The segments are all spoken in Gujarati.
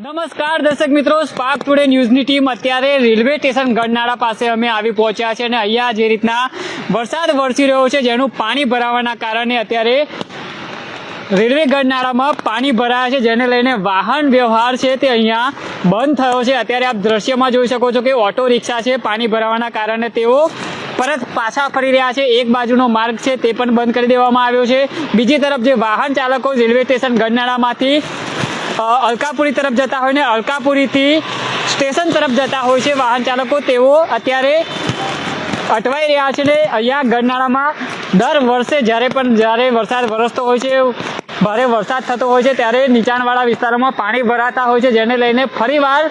નમસ્કાર, દર્શક મિત્રો. સ્પાર્ક ટુડે ન્યૂઝની ટીમ અત્યારે રેલવે સ્ટેશન ગરનાળા પાસે અમે આવી પહોંચ્યા છે અને અહીંયા જે રીતના વરસાદ વરસી રહ્યો છે, જેનું પાણી ભરાવાના કારણે અત્યારે રેલવે ગરનાળામાં પાણી ભરાયા છે, જેને લઈને વાહન વ્યવહાર છે તે અહીંયા બંધ થયો છે. અત્યારે આપ દ્રશ્યમાં જોઈ શકો છો કે ઓટો રિક્ષા છે, પાણી ભરાવાના કારણે તેઓ પરત પાછા ફરી રહ્યા છે. એક બાજુનો માર્ગ છે તે પણ બંધ કરી દેવામાં આવ્યો છે. બીજી તરફ જે વાહન ચાલકો રેલવે સ્ટેશન ગરનાળામાંથી અલકાપુરી તરફ જતા હોય ને અલકાપુરીથી સ્ટેશન તરફ જતા હોય છે વાહન ચાલકો, તેઓ અત્યારે અટવાઈ રહ્યા છે ને અહીંયા ગરનાળામાં દર વર્ષે જ્યારે પણ જ્યારે વરસાદ વરસતો હોય છે ભારે વરસાદ થતો હોય છે ત્યારે નીચાણવાળા વિસ્તારોમાં પાણી ભરાતા હોય છે, જેને લઈને ફરીવાર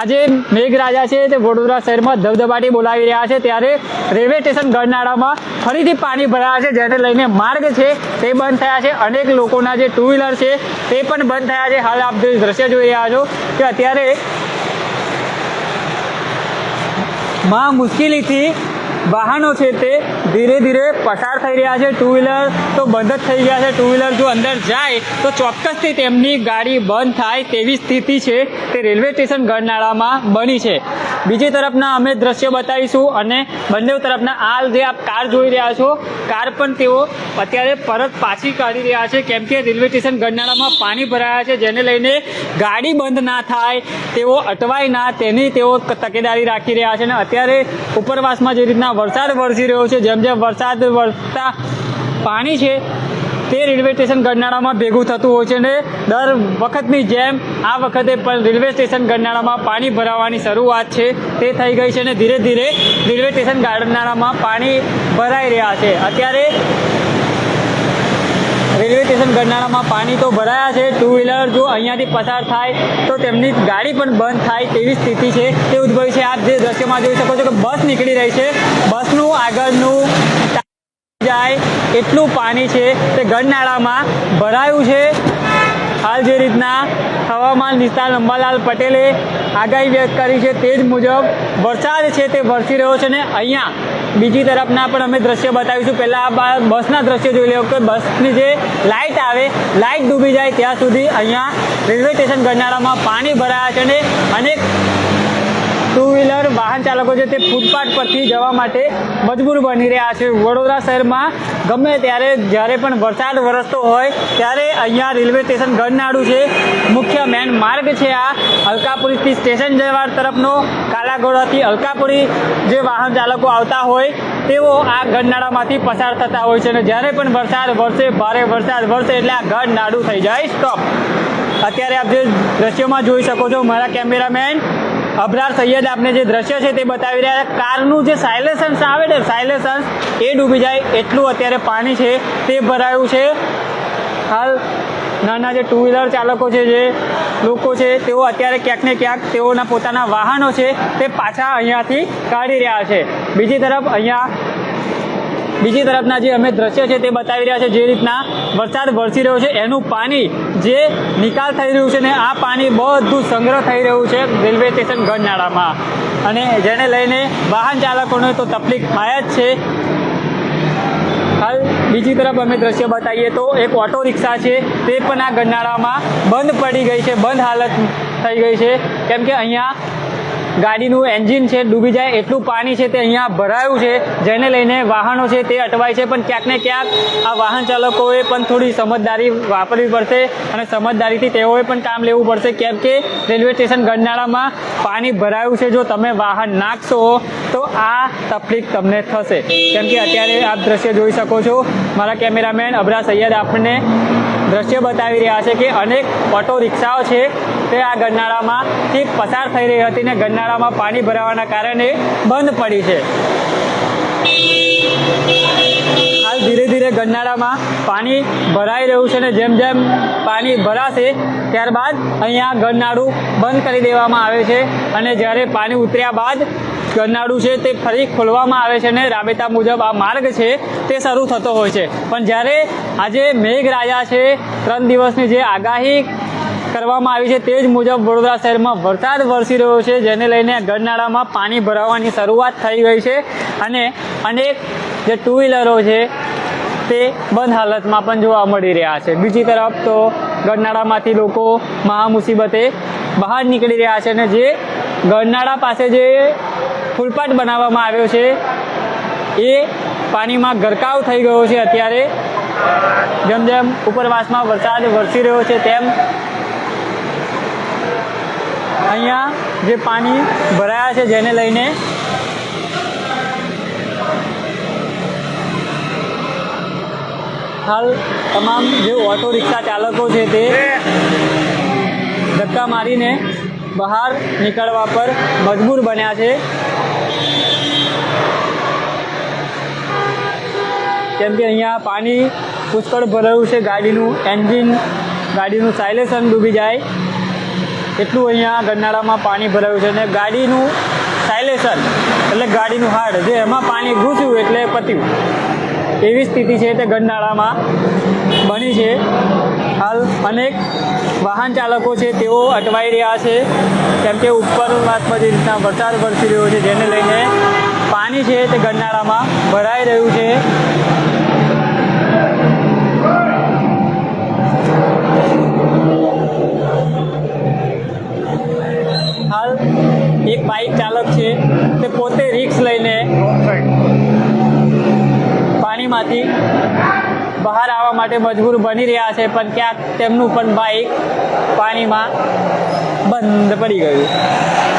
આજે મેઘરાજા છે તે વડોદરા શહેરમાં ધબધબાટી બોલાવી રહ્યા છે. ત્યારે રેલવે સ્ટેશન ગરનાળામાં ફરીથી પાણી ભરાયા છે, જેને લઈને માર્ગ છે તે બંધ થયા છે. અનેક લોકોના જે ટુ વ્હીલર છે તે પણ બંધ થયા છે. હાલ આપ દ્રશ્ય જોઈ રહ્યા છો કે અત્યારે માં મુશ્કેલીથી વાહનો છે તે ધીરે ધીરે પસાર થઈ રહ્યા છે. ટુ વ્હીલર તો બંધ જ થઈ ગયા છે. ટુ વ્હીલર જો અંદર જાય તો ચોક્કસથી તેમની ગાડી બંધ થાય તેવી સ્થિતિ છે તે રેલવે સ્ટેશન ગરનાળામાં બની છે. બીજી તરફના અમે દ્રશ્ય બતાવીશું અને બંને તરફના આ જે આપ કાર જોઈ રહ્યા છો, કાર પણ તેઓ અત્યારે પરત પાછી કાઢી રહ્યા છે. કેમ કે રેલવે સ્ટેશન ગરનાળામાં પાણી ભરાયા છે, જેને લઈને ગાડી બંધ ના થાય, તેઓ અટવાય ના, તેની તેઓ તકેદારી રાખી રહ્યા છે અને અત્યારે ઉપરવાસમાં જે રીતના વરસાદ વરસી રહ્યો છે. જેમ જેમ વરસાદ વરસતા પાણી છે, તે રેલવે સ્ટેશન ગરનાળામાં ભેગું થતું હોય છે અને દર વખતની જેમ આ વખતે પણ રેલવે સ્ટેશન ગરનાળામાં પાણી ભરાવાની શરૂઆત છે. તે થઈ ગઈ છે અને ધીરે ધીરે રેલવે સ્ટેશન ગરનાળામાં પાણી ભરાઈ રહ્યા છે. અત્યારે રેલવે સ્ટેશન ગરનાળામાં પાણી તો ભરાયા છે ટુ વ્હીલર જો અહીંયાથી પસાર થાય તો તેમની ગાડી પણ બંધ થાય તેવી સ્થિતિ છે. તે ઉદ્ભવી છે. આપ જે દ્રશ્યમાં જોઈ શકો છો કે બસ નીકળી રહી છે. બસનું આગળનું જાય એટલું પાણી છે તે ગરનાળામાં ભરાયું છે. હાલ જે રીતના હવામાન નિષ્ણાત અંબાલાલ પટેલે આગાહી વ્યક્ત કરી છે તે જ મુજબ વરસાદ છે તે વરસી રહ્યો છે ને અહીંયા બીજી તરફના પણ અમે દ્રશ્ય બતાવીશું. પહેલાં આ બસના દ્રશ્ય જોઈ લો કે બસની જે લાઇટ આવે લાઇટ ડૂબી જાય ત્યાં સુધી અહીંયા રેલવે સ્ટેશન ગરનાળામાં પાણી ભરાયા છે ને અનેક ટુ વ્હીલર વાહન ચાલકો છે તે ફૂટપાથ પરથી જવા માટે મજબૂર બની રહ્યા છે. વડોદરા શહેરમાં ગમે ત્યારે જ્યારે પણ વરસાદ વરસતો હોય ત્યારે અહીંયા રેલવે સ્ટેશન ગરનાળું છે. મુખ્ય મેન માર્ગ છે આ અલકાપુરીથી સ્ટેશન જવા તરફનો. કાલાઘોડાથી અલકાપુરી જે વાહન ચાલકો આવતા હોય તેઓ આ ગરનાળામાંથી પસાર થતા હોય છે અને જ્યારે પણ વરસાદ વરસે, ભારે વરસાદ વરસે એટલે આ ગરનાળું થઈ જાય. સ્ટોપ અત્યારે આપ જે દ્રશ્યોમાં જોઈ શકો છો, મારા કેમેરામેન અબરાર સૈયદ આપને જે દ્રશ્ય છે તે બતાવી રહ્યા છે. કારનું જે સાયલેસન્સ આવે ને સાયલેસન્સ એ ડૂબી જાય. એટલું અત્યારે પાણી છે, તે ભરાયું છે. હાલ નાના જે ટુ વ્હીલર ચાલકો છે, જે લોકો છે, તેઓ અત્યારે ક્યાંક ને ક્યાંક તેઓના પોતાના વાહનો છે, તે પાછા અહીંયાથી કાઢી રહ્યા છે. બીજી તરફ અહીંયા બીજી તરફના જે અમે દ્રશ્ય છે તે બતાવી રહ્યા છે જે રીતના વરસાદ વરસી રહ્યો છે. એનું પાણી જે નિકાલ થઈ રહ્યું છે ને આ પાણી બધું સંગ્રહ થઈ રહ્યું છે રેલવે સ્ટેશન ગરનાળામાં અને જેને લઈને વાહન ચાલકોને તો તકલીફ થાય જ છે. હાલ બીજી તરફ અમે દ્રશ્ય બતાવીએ તો એક ઓટો રિક્ષા છે તે પણ આ ગરનાળામાં બંધ પડી ગઈ છે. બંધ હાલત થઈ ગઈ છે. કેમ કે અહીંયા ગાડીનું એન્જિન છે, ડૂબી જાય, એટલું પાણી છે તે અહીંયા ભરાયું છે, જેને લઈને વાહનો છે તે અટવાય છે, પણ ક્યાંક ને ક્યાંક આ વાહન ચાલકોએ પણ થોડી સમજદારી વાપરવી પડશે અને સમજદારીથી તેઓએ પણ કામ લેવું પડશે, કેમ કે રેલવે સ્ટેશન ગરનાળામાં પાણી ભરાયું છે, જો તમે વાહન નાખશો, તો આ તકલીફ તમને થશે. કેમ કે અત્યારે આપ દ્રશ્ય જોઈ શકો છો, મારા કેમેરામેન અબરા સૈયદ આપણને દ્રશ્ય બતાવી રહ્યા છે કે અનેક ઓટો રિક્ષાઓ છે તે આ ગરનાળામાંથી પસાર થઈ રહી હતી ને ગરનાળામાં પાણી ભરાવાના કારણે બંધ પડી છે. હાલ ધીરે ધીરે ગરનાળામાં પાણી ભરાઈ રહ્યું છે ને જેમ જેમ પાણી ભરાશે ત્યારબાદ અહીંયા ગરનાળું બંધ કરી દેવામાં આવે છે અને જ્યારે પાણી ઉતર્યા બાદ ગરનાળું છે તે ફરી ખોલવામાં આવે છે અને રાબેતા મુજબ આ માર્ગ છે તે શરૂ થતો હોય છે. પણ જ્યારે આજે મેઘરાજા છે, ત્રણ દિવસની જે આગાહી કરવામાં આવી છે તે જ મુજબ વડોદરા શહેરમાં વરસાદ વરસી રહ્યો છે, જેને લઈને ગરનાળામાં પાણી ભરાવાની શરૂઆત થઈ ગઈ છે અને અનેક જે ટુ વ્હીલરો છે તે બંધ હાલતમાં પણ જોવા મળી રહ્યા છે. બીજી તરફ તો ગરનાળામાંથી લોકો મહા મુસીબતે બહાર નીકળી રહ્યા છે અને જે ગરનાળા પાસે જે ફૂલપાટ બનાવવામાં આવ્યો છે. એ પાણીમાં ગરકાવ થઈ ગયો છે અત્યારે. જેમ જેમ ઉપરવાસમાં વરસાદ વરસી રહ્યો છે તેમ અહીંયા જે પાણી ભરાયા છે જેને લઈને હાલ તમામ જે ઓટો રિક્ષા ચાલકો છે તે ધક્કા મારીને બહાર નીકળવા પર મજબૂર બન્યા છે. કેમ કે અહીંયા પાણી પુષ્કળ ભરાયું છે ગાડીનું એન્જિન ગાડીનું સાયલેશન ડૂબી જાય. એટલું અહીંયા ગરનાળામાં પાણી ભરાયું છે અને ગાડીનું સાયલેશન એટલે ગાડીનું હાડ, જે એમાં પાણી ઘૂસ્યું એટલે પત્યું. એવી સ્થિતિ છે તે ગરનાળામાં બની છે. હાલ અનેક વાહન ચાલકો છે તેઓ અટવાઈ રહ્યા છે. કેમ કે ઉપરવાસમાં જે રીતના વરસાદ વરસી રહ્યો છે, જેને લઈને પાણી છે તે ગરનાળામાં ભરાઈ રહ્યું છે. પાણીમાંથી બહાર આવવા માટે મજબૂર બની રહ્યા છે, પણ ક્યાંક તેમનું પણ બાઇક પાણીમાં બંધ પડી ગયું.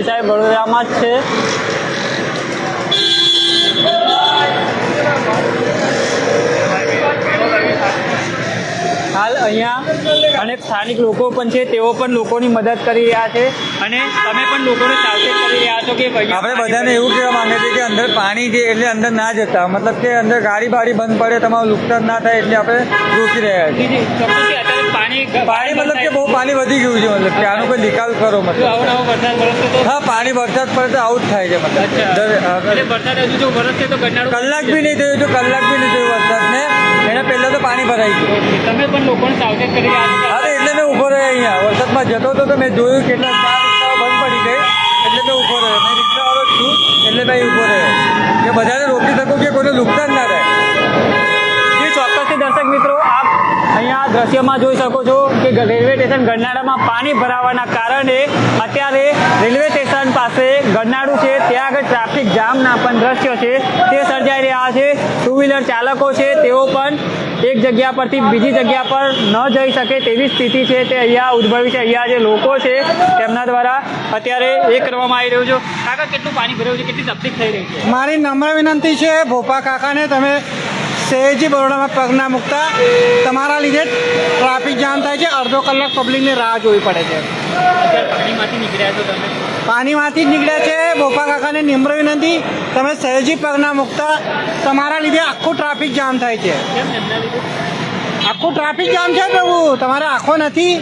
મુખ્યમંત્રી સાહેબ વડોદરામાં જ છે. હાલ અહીંયા અનેક સ્થાનિક લોકો પણ છે તેઓ પણ લોકોની મદદ કરી રહ્યા છે અને તમે પણ લોકોને સાવચેત કરી રહ્યા છો કે આપણે બધાને એવું કહેવા માંગે છે કે અંદર પાણી છે એટલે અંદર ના જતા મતલબ કે અંદર ગાડી બારી બંધ પડે તમારું નુકસાન ના થાય એટલે આપણે રોકી રહ્યા છીએ. પાણી મતલબ કે બહુ પાણી વધી ગયું છે મતલબ કે આનો કોઈ નિકાલ કરો મતલબ. હા પાણી વરસાદ પડે તો આવું જ થાય છે મતલબ કલાક બી નહીં થયું કલાક બી નહીં થયું વરસાદને એના પહેલા તો પાણી ભરાઈ ગયું. તમે પણ લોકોને સાવચેત કરી અરે એટલે મેં ઊભો રહ્યો અહીંયા. વરસાદમાં જતો હતો તો મેં જોયું કેટલા ચાર રિક્ષાઓ બંધ પડી ગઈ એટલે મેં ઊભો રહ્યો. મેં રિક્ષાવાળો છું એટલે મેં ઊભો રહ્યો. કે બધાને રોકી શકું કે કોઈને નુકસાન ના રહે? જી ચોક્કસથી દર્શક મિત્રો આપ અહીંયા દ્રશ્યમાં જોઈ શકો છો કે રેલવે સ્ટેશન ગરનાળામાં પાણી ભરાવાના કારણે અત્યારે રેલવે સ્ટેશન પાસે ગરનાળું છે, ત્યાં આગળ ટ્રાફિક જામના પણ દ્રશ્યો છે. તે સર્જાઈ રહ્યા છે. ટુ વ્હીલર ચાલકો છે, તેઓ પણ એક જગ્યા પરથી બીજી જગ્યા પર ન જઈ શકે તેવી સ્થિતિ છે. તે અહીંયા ઉદ્ભવી છે. અહીંયા જે લોકો છે, તેમના દ્વારા અત્યારે એ કરવામાં આવી રહ્યું છે. કાકા, કેટલું પાણી ભર્યું છે? કેટલી તકલીફ થઈ રહી છે? મારી નમ્ર વિનંતી છે, ભોપા કાકાને તમે સહેજી બરોડામાં પગના મૂકતા. તમારા લીધે ટ્રાફિક જામ થાય છે. અડધો કલાક પબ્લિકને રાહ જોવી પડે છે. પાણીમાંથી જ નીકળ્યા છે. બોપા કાકાને નિમ્ર વિનંતી તમે સહેજી પગના મૂકતા. તમારા લીધે આખું ટ્રાફિક જામ થાય છે. આખું ટ્રાફિક જામ છે પ્રભુ. તમારે આખો નથી.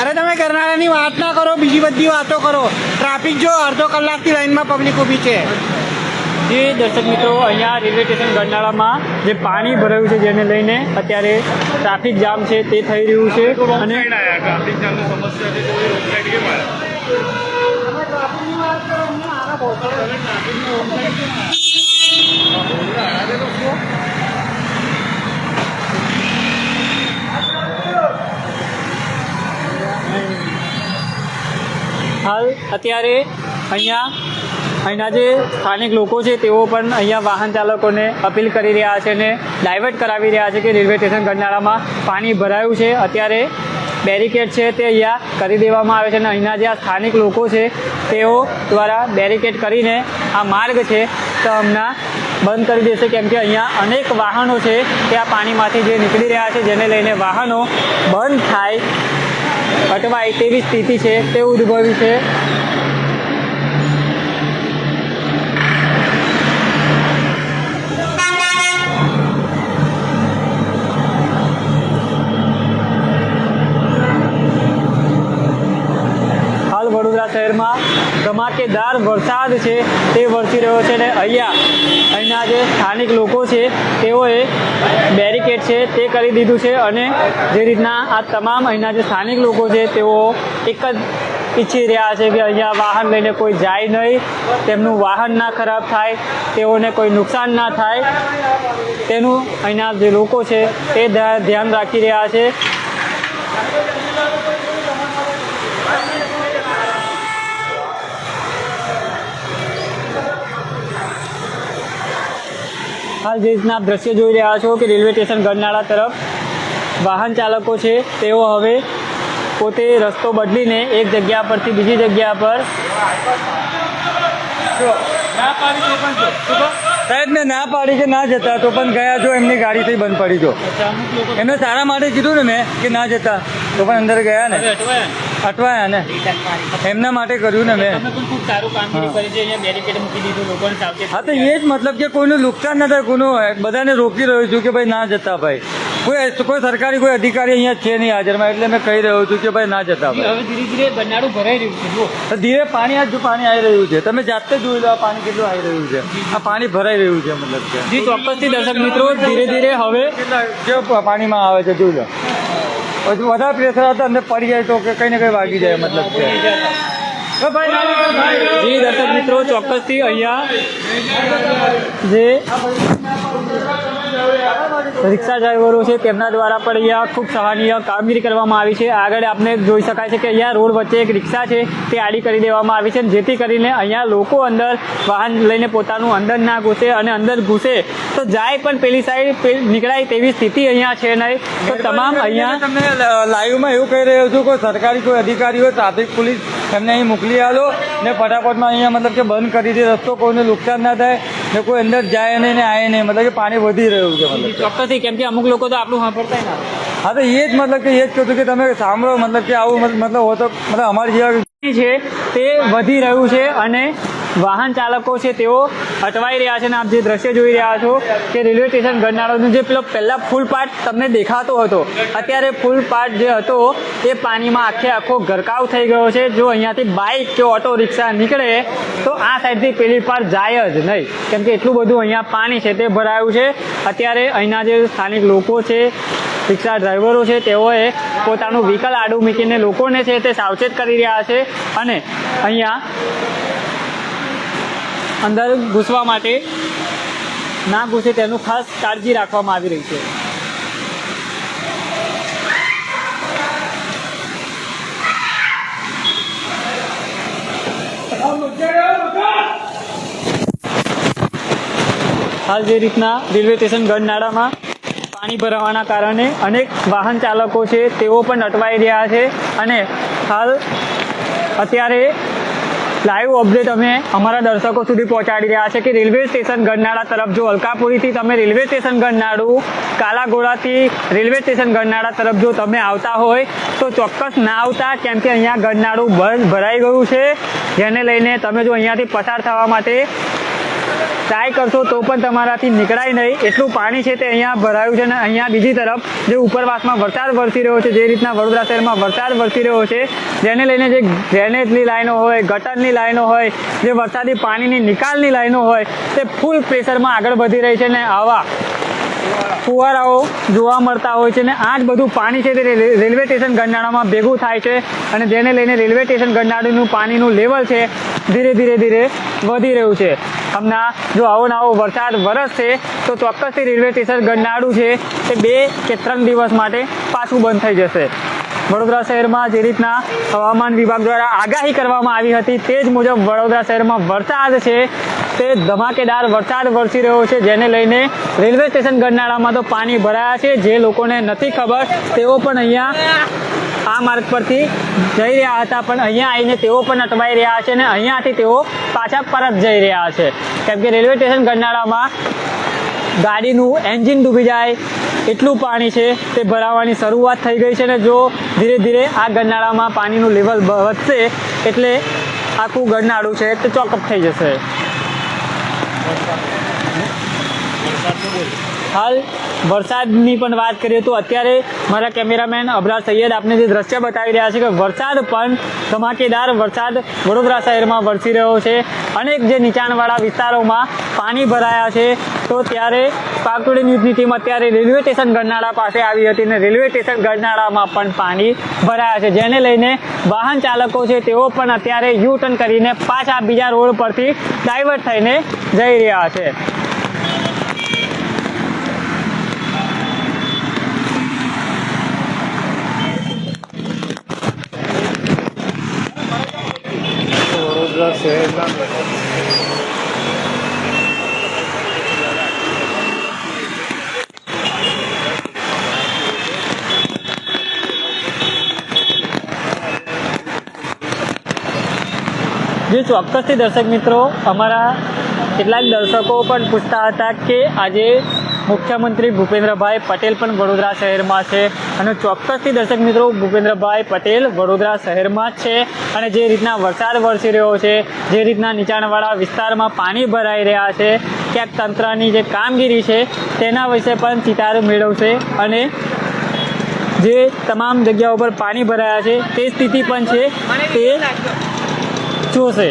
અરે તમે કરનારાની વાત ના કરો. બીજી બધી વાતો કરો. ટ્રાફિક જો અડધો કલાકથી લાઈનમાં પબ્લિક ઊભી છે. જે દર્શક મિત્રો અહીંયા રેલવે સ્ટેશન ગરનાળામાં જે પાણી ભરાયું છે જેને લઈને અત્યારે ટ્રાફિક જામ છે તે થઈ રહ્યું છે અને હાલ અત્યારે અહીંયા અહીંના જે સ્થાનિક લોકો છે, તેઓ પણ અહીંયા વાહન ચાલકોને અપીલ કરી રહ્યા છે અને ડાયવર્ટ કરાવી રહ્યા છે કે રેલવે સ્ટેશન ગરનાળામાં પાણી ભરાયું છે. અત્યારે બેરિકેડ છે તે અહીંયા કરી દેવામાં આવે છે અને અહીંના જે આ સ્થાનિક લોકો છે, તેઓ દ્વારા બેરિકેડ કરીને આ માર્ગ છે, તો હમણાં બંધ કરી દેશે. કેમ કે અહીંયા અનેક વાહનો છે, તે આ પાણીમાંથી જે નીકળી રહ્યા છે, જેને લઈને વાહનો બંધ થાય. અટવાય તેવી સ્થિતિ છે, તે ઉદ્ભવી છે હાલ વડોદરા શહેરમાં ધમાકેદાર વરસાદ છે તે વરસી રહ્યો છે અને અહીંયા અહીંના જે સ્થાનિક લોકો છે તેઓએ બેરિકેડ છે તે કરી દીધું છે અને જે રીતના આ તમામ અહીંના જે સ્થાનિક લોકો છે તેઓ એક જ ઈચ્છી રહ્યા છે કે અહીંયા વાહન લઈને કોઈ જાય નહીં, તેમનું વાહન ના ખરાબ થાય, તેઓને કોઈ નુકસાન ના થાય. તેનું અહીંના જે લોકો છે તે ધ્યાન રાખી રહ્યા છે. હાલ જે રીતના દ્રશ્ય જોઈ રહ્યા છો કે રેલવે સ્ટેશન ગરનાળા તરફ વાહન ચાલકો છે તેઓ હવે પોતે રસ્તો બદલીને એક જગ્યા પરથી બીજી જગ્યા પર સાહેબ મેં ના પાડી કે ના જતા તો પણ ગયા છો એમની ગાડીથી બંધ પડી જો. એમને સારા માટે કીધું ને મેં કે ના જતા તો પણ અંદર ગયા ને? અટવાયા ને? એમના માટે કર્યું ને મેં. હા. તો એ જ મતલબ કે કોઈનું નુકસાન ન થાય કોઈનું બધાને રોકી રહ્યો છું કે ભાઈ ના જતા ભાઈ. કોઈ કોઈ સરકારી કોઈ અધિકારી અહીંયા છે નહીં હાજરમાં એટલે મેં કહી રહ્યો છું કે ભાઈ ના જતા ભાઈ. હવે ધીરે ધીરે બનાડું ભરાઈ રહ્યું છે તો ધીરે પાણી આજ પાણી આવી રહ્યું છે તમે જાતે જોઈ લો આ પાણી કેટલું આવી રહ્યું છે. આ પાણી ભરાઈ રહ્યું છે મતલબ કે. ચોક્કસથી દર્શક મિત્રો ધીરે ધીરે હવે પાણીમાં આવે છે જોઈ લો. પછી વધારે પ્રેશર હતા અંદર પડી જાય તો કે કઈ ને કઈ વાગી જાય મતલબ નીકળ જી દર્શક મિત્રો ચોક્કસથી અહીંયા જે રિક્ષા ડ્રાઈવરો છે તેમના દ્વારા પણ અહીંયા ખૂબ સહાનીય કામગીરી કરવામાં આવી છે. આગળ આપણે જોઈ શકાય છે કે અહીંયા રોડ વચ્ચે એક રિક્ષા છે તે આડી કરી દેવામાં આવી છે જેથી કરીને અહીંયા લોકો અંદર વાહન લઈને પોતાનું અંદર ના ઘૂસે અને અંદર ઘૂસે. તો જાય પણ પેલી સાઈડ નીકળાય તેવી સ્થિતિ અહીંયા છે નહીં. તો તમામ અહીંયા તમને લાઈવમાં એવું કહી રહ્યો છું કે સરકારી કોઈ અધિકારી હોય ટ્રાફિક પોલીસ એમને અહીં મોકલી આલો ને ફટાફટમાં અહીંયા મતલબ કે બંધ કરી દે રસ્તો કોઈને નુકસાન ના થાય. ને કોઈ અંદર જાય નહીં ને આવે નહીં. મતલબ કે પાણી વધી રહ્યું છે મતલબ ચોક્કસથી કેમ કે અમુક લોકો તો આપણું સાંભળતા ના હા તો એ જ મતલબ કે એ જ કહ્યું કે તમે સાંભળો મતલબ કે આવું મતલબ હો તો મતલબ અમારી જેવા છે તે વધી રહ્યું છે અને વાહન ચાલકો છે તેઓ અટવાઈ રહ્યા છે અને આપ જે દ્રશ્ય જોઈ રહ્યા છો કે રેલવે સ્ટેશન ગરનાળાનો જે પેલો પહેલા ફૂલ પાર્ટ તમને દેખાતો હતો. અત્યારે ફૂલ પાર્ટ જે હતો, એ પાણીમાં આખે આખો ગરકાવ થઈ ગયો છે. જો અહીંયાથી બાઇક કે ઓટો રિક્ષા નીકળે, તો આ સાઈડથી પેલી પાર જાય જ નહીં. કેમ કે એટલું બધું અહીંયા પાણી છે તે ભરાયું છે. અત્યારે અહીંના જે સ્થાનિક લોકો છે રિક્ષા ડ્રાઈવરો છે, તેઓએ પોતાનું વ્હીકલ આડું મૂકીને લોકોને છે તે સાવચેત કરી રહ્યા છે. અને અહીંયા અંદર ઘૂસવા માટે ના ઘૂસે તેનું ખાસ કાળજી રાખવામાં આવી રહી છે. હાલ જે રીતના રેલવે સ્ટેશન ગઢનાળામાં પાણી ભરાવાના કારણે અનેક વાહન ચાલકો છે, તેઓ પણ અટવાઈ રહ્યા છે અને હાલ અત્યારે લાઈવ અપડેટ અમે અમારા દર્શકો સુધી પહોંચાડી રહ્યા છે કે રેલવે સ્ટેશન ગરનાળા તરફ જો અલકાપુરીથી તમે રેલવે સ્ટેશન ગરનાળું, કાલાઘોડાથી રેલવે સ્ટેશન ગરનાળા તરફ જો તમે આવતા હોય, તો ચોક્કસ ના આવતા, કેમ કે અહીંયા ગરનાળું ભરાઈ ગયું છે. જેને લઈને તમે જો અહીંયાથી પસાર થવા માટે ટ્રાય કરશો તો પણ તમારાથી નીકળાય નહીં. એટલું પાણી છે તે અહીંયા ભરાયું છે અને અહીંયા બીજી તરફ જે ઉપરવાસમાં વરસાદ વરસી રહ્યો છે, જે રીતના વડોદરા શહેરમાં વરસાદ વરસી રહ્યો છે, જેને લઈને જે ડ્રેનેજની લાઈનો હોય, ગટરની લાઈનો હોય, જે વરસાદી પાણીની નિકાલની લાઈનો હોય, તે ફૂલ પ્રેશરમાં આગળ વધી રહી છે ને આવા ફુવારાઓ જોવા મળતા હોય છે ને આ જ બધું પાણી છે તે રેલ- રેલવે સ્ટેશન ગંડાળામાં ભેગું થાય છે અને જેને લઈને રેલવે સ્ટેશન ગરનાળાનું પાણીનું લેવલ છે ધીરે ધીરે ધીરે વધી રહ્યું છે. હમણાં જો આવો નવો વરસાદ વરસશે તો ચોક્કસથી રેલવે સ્ટેશન ગરનાળું છે તે બે કે ત્રણ દિવસ માટે પાછું બંધ થઈ જશે. વડોદરા શહેરમાં જે રીતના હવામાન વિભાગ દ્વારા આગાહી કરવામાં આવી હતી તે જ મુજબ વડોદરા શહેરમાં વરસાદ છે તે ધમાકેદાર વરસાદ વરસી રહ્યો છે, જેને લઈને રેલવે સ્ટેશન ગરનાળામાં તો પાણી ભરાયા છે. જે લોકોને નથી ખબર, તેઓ પણ અહીંયા આ માર્ગ પરથી જઈ રહ્યા હતા, પણ અહીંયા આવીને તેઓ પણ અટવાઈ રહ્યા છે અને અહીંયાથી તેઓ પાછા પરત જઈ રહ્યા છે. કેમ કે રેલવે સ્ટેશન ગરનાળામાં ગાડીનું એન્જિન ડૂબી જાય, એટલું પાણી છે, તે ભરાવાની શરૂઆત થઈ ગઈ છે ને જો ધીરે ધીરે આ ગરનાળામાં પાણીનું લેવલ વધશે, એટલે આખું ગરનાળું છે, તે ચોકઅપ થઈ જશે. હાલ વરસાદની પણ વાત કરીએ તો અત્યારે મારા કેમેરામેન અબરાર સૈયદ આપને જે દ્રશ્ય બતાવી રહ્યા છે કે વરસાદ પણ ધમાકેદાર વરસાદ વડોદરા શહેરમાં વરસી રહ્યો છે. અનેક જે નીચાણવાળા વિસ્તારોમાં પાણી ભરાયા છે. તો ત્યારે પાકુડી ન્યૂઝની ટીમ અત્યારે રેલવે સ્ટેશન ગરનાળા પાસે આવી હતી અને રેલવે સ્ટેશન ગરનાળામાં પણ પાણી ભરાયા છે. જેને લઈને વાહન ચાલકો છે તેઓ પણ અત્યારે યુ ટર્ન કરીને પાછા બીજા રોડ પરથી ડાયવર્ટ થઈને જઈ રહ્યા છે. વડોદરા શહેરના જે ચોક્કસથી દર્શક મિત્રો અમારા કેટલાક દર્શકો પણ પૂછતા હતા કે આજે મુખ્યમંત્રી ભૂપેન્દ્રભાઈ પટેલ પણ વડોદરા શહેરમાં છે અને ચોક્કસથી દર્શક મિત્રો, ભૂપેન્દ્રભાઈ પટેલ વડોદરા શહેરમાં જ છે અને જે રીતના વરસાદ વરસી રહ્યો છે, જે રીતના નીચાણવાળા વિસ્તારમાં પાણી ભરાઈ રહ્યા છે, ક્યાંક તંત્રની જે કામગીરી છે તેના વિશે પણ ચિતાર મેળવશે અને જે તમામ જગ્યાઓ પર પાણી ભરાયા છે તે સ્થિતિ પણ છે તે જોશે.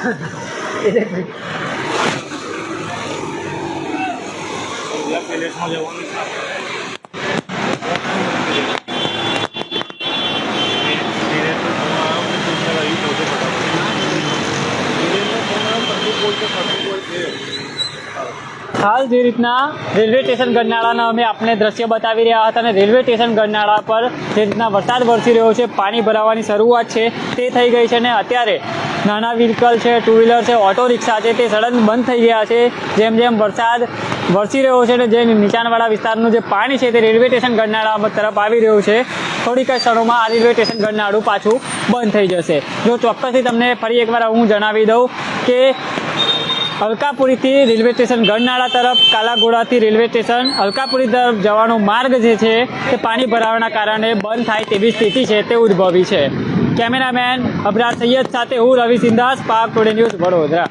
હાલ જે રીતના રેલવે સ્ટેશન ગરનાળાના અમે આપને દ્રશ્ય બતાવી રહ્યા હતા અને રેલવે સ્ટેશન ગરનાળા પર જે રીતના વરસાદ વરસી રહ્યો છે, પાણી ભરાવાની શરૂઆત છે, તે થઈ ગઈ છે ને અત્યારે નાના વ્હીકલ છે ટુ વ્હીલર છે, ઓટો રિક્ષા છે, તે સડન બંધ થઈ ગયા છે. જેમ જેમ વરસાદ વરસી રહ્યો છે ને જે નીચાણવાળા વિસ્તારનું જે પાણી છે તે રેલવે સ્ટેશન ગરનાળા તરફ આવી રહ્યું છે, થોડીક ક્ષણોમાં આ રેલવે સ્ટેશન ગરનાળું પાછું બંધ થઈ જશે. જો ચોક્કસથી તમને ફરી એકવાર હું જણાવી દઉં કે અલકાપુરીથી રેલવે સ્ટેશન ગરનાળા તરફ, કાલાઘોડાથી રેલવે સ્ટેશન, અલકાપુરી તરફ જવાનો માર્ગ જે છે તે પાણી ભરાવાના કારણે બંધ થાય તેવી સ્થિતિ છે, તે ઉદ્ભવી છે. કેમેરામેન અબરાર સૈયદ સાથે હું રવિ સિંદાસ પાક ટુડે ન્યૂઝ વડોદરા.